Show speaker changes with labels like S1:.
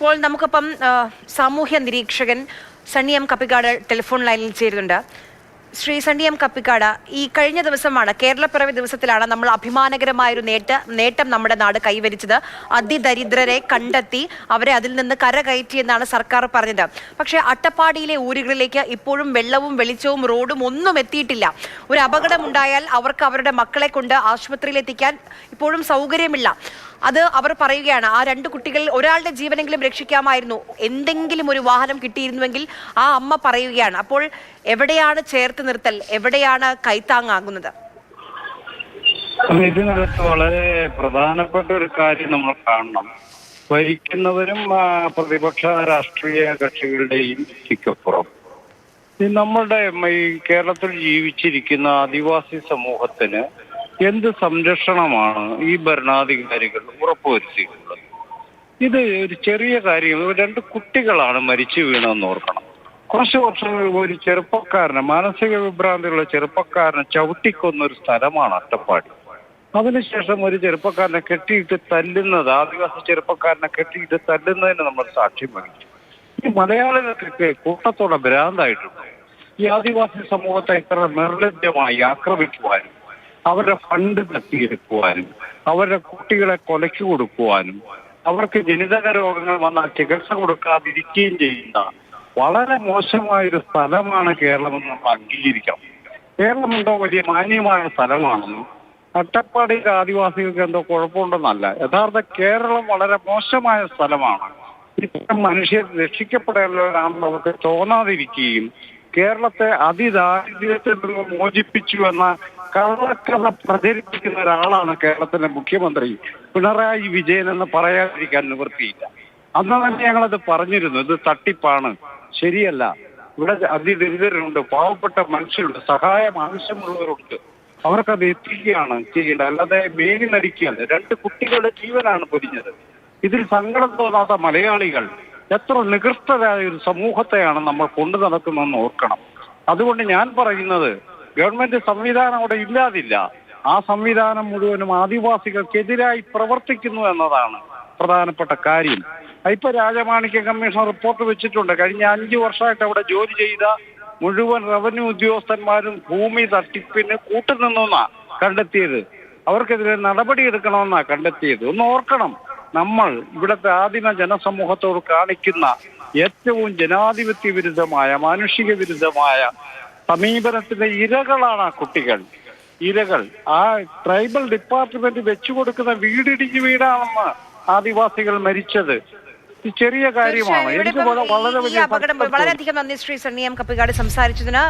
S1: ഇപ്പോൾ നമുക്കിപ്പം സാമൂഹ്യ നിരീക്ഷകൻ സണ്ണി എം കപ്പിക്കാട് ടെലിഫോൺ ലൈനിൽ ചേരുന്നുണ്ട്. ശ്രീ സണ്ണി എം കപ്പിക്കാട് ഈ കഴിഞ്ഞ ദിവസമാണ് കേരളപ്പിറവി ദിവസത്തിലാണ് നമ്മൾ അഭിമാനകരമായ ഒരു നേട്ട നേട്ടം നമ്മുടെ നാട് കൈവരിച്ചത്. അതിദരിദ്രരെ കണ്ടെത്തി അവരെ അതിൽ നിന്ന് കരകയറ്റി എന്നാണ് സർക്കാർ പറഞ്ഞത്. പക്ഷേ അട്ടപ്പാടിയിലെ ഊരുകളിലേക്ക് ഇപ്പോഴും വെള്ളവും വെളിച്ചവും റോഡും ഒന്നും എത്തിയിട്ടില്ല. ഒരു അപകടമുണ്ടായാൽ അവർക്ക് അവരുടെ മക്കളെ കൊണ്ട് ആശുപത്രിയിൽ എത്തിക്കാൻ ഇപ്പോഴും സൗകര്യമില്ല. അത് അവർ പറയുകയാണ് ആ രണ്ട് കുട്ടികൾ ഒരാളുടെ ജീവനെങ്കിലും രക്ഷിക്കാമായിരുന്നു. എന്തെങ്കിലും ഒരു വാഹനം കിട്ടിയിരുന്നുവെങ്കിൽ ആ അമ്മ പറയുകയാണ്. അപ്പോൾ എവിടെയാണ് ചേർത്ത് നിർത്തൽ? എവിടെയാണ് കൈത്താങ്ങാകുന്നത്?
S2: ഇതിനകത്ത് വളരെ പ്രധാനപ്പെട്ട ഒരു കാര്യം നമ്മൾ കാണണം. ഭരിക്കുന്നവരും പ്രതിപക്ഷ രാഷ്ട്രീയ കക്ഷികളുടെയും യുക്തിക്കപ്പുറം നമ്മളുടെ ഈ കേരളത്തിൽ ജീവിച്ചിരിക്കുന്ന ആദിവാസി സമൂഹത്തിന് എന്ത് സംരക്ഷണമാണ് ഈ ഭരണാധികാരികൾ ഉറപ്പുവരുത്തിയിട്ടുള്ളത്? ഇത് ഒരു ചെറിയ കാര്യം. രണ്ട് കുട്ടികളാണ് മരിച്ചു വീണെന്ന് ഓർക്കണം. കുറച്ച് വർഷങ്ങൾ ഒരു ചെറുപ്പക്കാരനെ മാനസിക വിഭ്രാന്തിയുള്ള ചെറുപ്പക്കാരനെ ചവിട്ടിക്കൊന്ന ഒരു സ്ഥലമാണ് അട്ടപ്പാടി. അതിനുശേഷം ഒരു ചെറുപ്പക്കാരനെ കെട്ടിയിട്ട് തല്ലുന്നത് ആദിവാസി ചെറുപ്പക്കാരനെ കെട്ടിയിട്ട് തല്ലുന്നതിന് നമ്മൾ സാക്ഷ്യം വഹിച്ചു. ഈ മലയാളികൾക്കൊക്കെ കൂട്ടത്തോടെ ഭ്രാന്തായിട്ടുണ്ട്. ഈ ആദിവാസി സമൂഹത്തെ ഇത്ര നിർലജ്ജമായി ആക്രമിക്കുവാനും അവരുടെ ഫണ്ട് തട്ടിയെടുക്കുവാനും അവരുടെ കുട്ടികളെ കൊലയ്ക്ക് കൊടുക്കുവാനും അവർക്ക് ജനിതക രോഗങ്ങൾ വന്നാൽ ചികിത്സ കൊടുക്കാതിരിക്കുകയും ചെയ്യുന്ന വളരെ മോശമായൊരു സ്ഥലമാണ് കേരളമെന്ന് നമ്മൾ അംഗീകരിക്കണം കേരളം എന്തോ വലിയ മാന്യമായ സ്ഥലമാണെന്നും അട്ടപ്പാടിയിലെ ആദിവാസികൾക്ക് എന്തോ കുഴപ്പമുണ്ടെന്നല്ല. യഥാർത്ഥ കേരളം വളരെ മോശമായ സ്ഥലമാണ്. ഇത്തരം മനുഷ്യർ രക്ഷിക്കപ്പെടേണ്ടവരാണെന്ന് അവർക്ക് തോന്നാതിരിക്കുകയും കേരളത്തെ അതിദാരിദ്ര്യത്തിൽ നിന്ന് മോചിപ്പിച്ചു എന്ന കള്ളക്കഥ പ്രചരിപ്പിക്കുന്ന ഒരാളാണ് കേരളത്തിന്റെ മുഖ്യമന്ത്രി. പിണറായി വിജയൻ എന്ന് പറയാതിരിക്കാൻ നിവൃത്തിയില്ല. അന്ന് തന്നെ ഞങ്ങളത് പറഞ്ഞിരുന്നു ഇത് തട്ടിപ്പാണ്. ശരിയല്ല. ഇവിടെ അതിദരിദ്രരുണ്ട് പാവപ്പെട്ട മനുഷ്യരുണ്ട് സഹായം ആവശ്യമുള്ളവരുണ്ട്. അവർക്കത് എത്തിക്കുകയാണ് ചെയ്യേണ്ടത്. അല്ലാതെ മേലി നടിക്കുകയല്ല. രണ്ട് കുട്ടികളുടെ ജീവനാണ് പൊരിഞ്ഞത് ഇതിൽ സങ്കടം തോന്നാത്ത മലയാളികൾ എത്ര നികൃഷ്ടരായ ഒരു സമൂഹത്തെയാണ് നമ്മൾ കൊണ്ടു നടക്കുന്നതെന്ന് ഓർക്കണം. അതുകൊണ്ട് ഞാൻ പറയുന്നത് ഗവൺമെന്റ് സംവിധാനം അവിടെ ഇല്ലാതില്ല. ആ സംവിധാനം മുഴുവനും ആദിവാസികൾക്കെതിരായി പ്രവർത്തിക്കുന്നു എന്നതാണ് പ്രധാനപ്പെട്ട കാര്യം. ഇപ്പൊ രാജമാണിക്യ കമ്മീഷൻ റിപ്പോർട്ട് വെച്ചിട്ടുണ്ട്. കഴിഞ്ഞ അഞ്ചു വർഷമായിട്ട് അവിടെ ജോലി ചെയ്ത മുഴുവൻ റവന്യൂ ഉദ്യോഗസ്ഥന്മാരും ഭൂമി തട്ടിപ്പിന് കൂട്ടുനിന്നാ കണ്ടെത്തിയത്. അവർക്കെതിരെ നടപടി എടുക്കണമെന്നാ കണ്ടെത്തിയത്. ഒന്ന് ഓർക്കണം. നമ്മൾ ഇവിടുത്തെ ആദിമ ജനസമൂഹത്തോട് കാണിക്കുന്ന ഏറ്റവും ജനാധിപത്യ വിരുദ്ധമായ മാനുഷിക വിരുദ്ധമായ സമീപനത്തിന്റെ ഇരകളാണ് ആ കുട്ടികൾ. ഇരകൾ. ആ ട്രൈബൽ ഡിപ്പാർട്ട്മെന്റ് വെച്ചു കൊടുക്കുന്ന വീടിടിഞ്ഞു വീടാണെന്ന് ആദിവാസികൾ മരിച്ചത്. ചെറിയ കാര്യമാണ്. എനിക്ക് വളരെ വലിയ.
S1: വളരെയധികം നന്ദി ശ്രീ സണ്ണിയം കപ്പിക്കാട് സംസാരിച്ചതിന്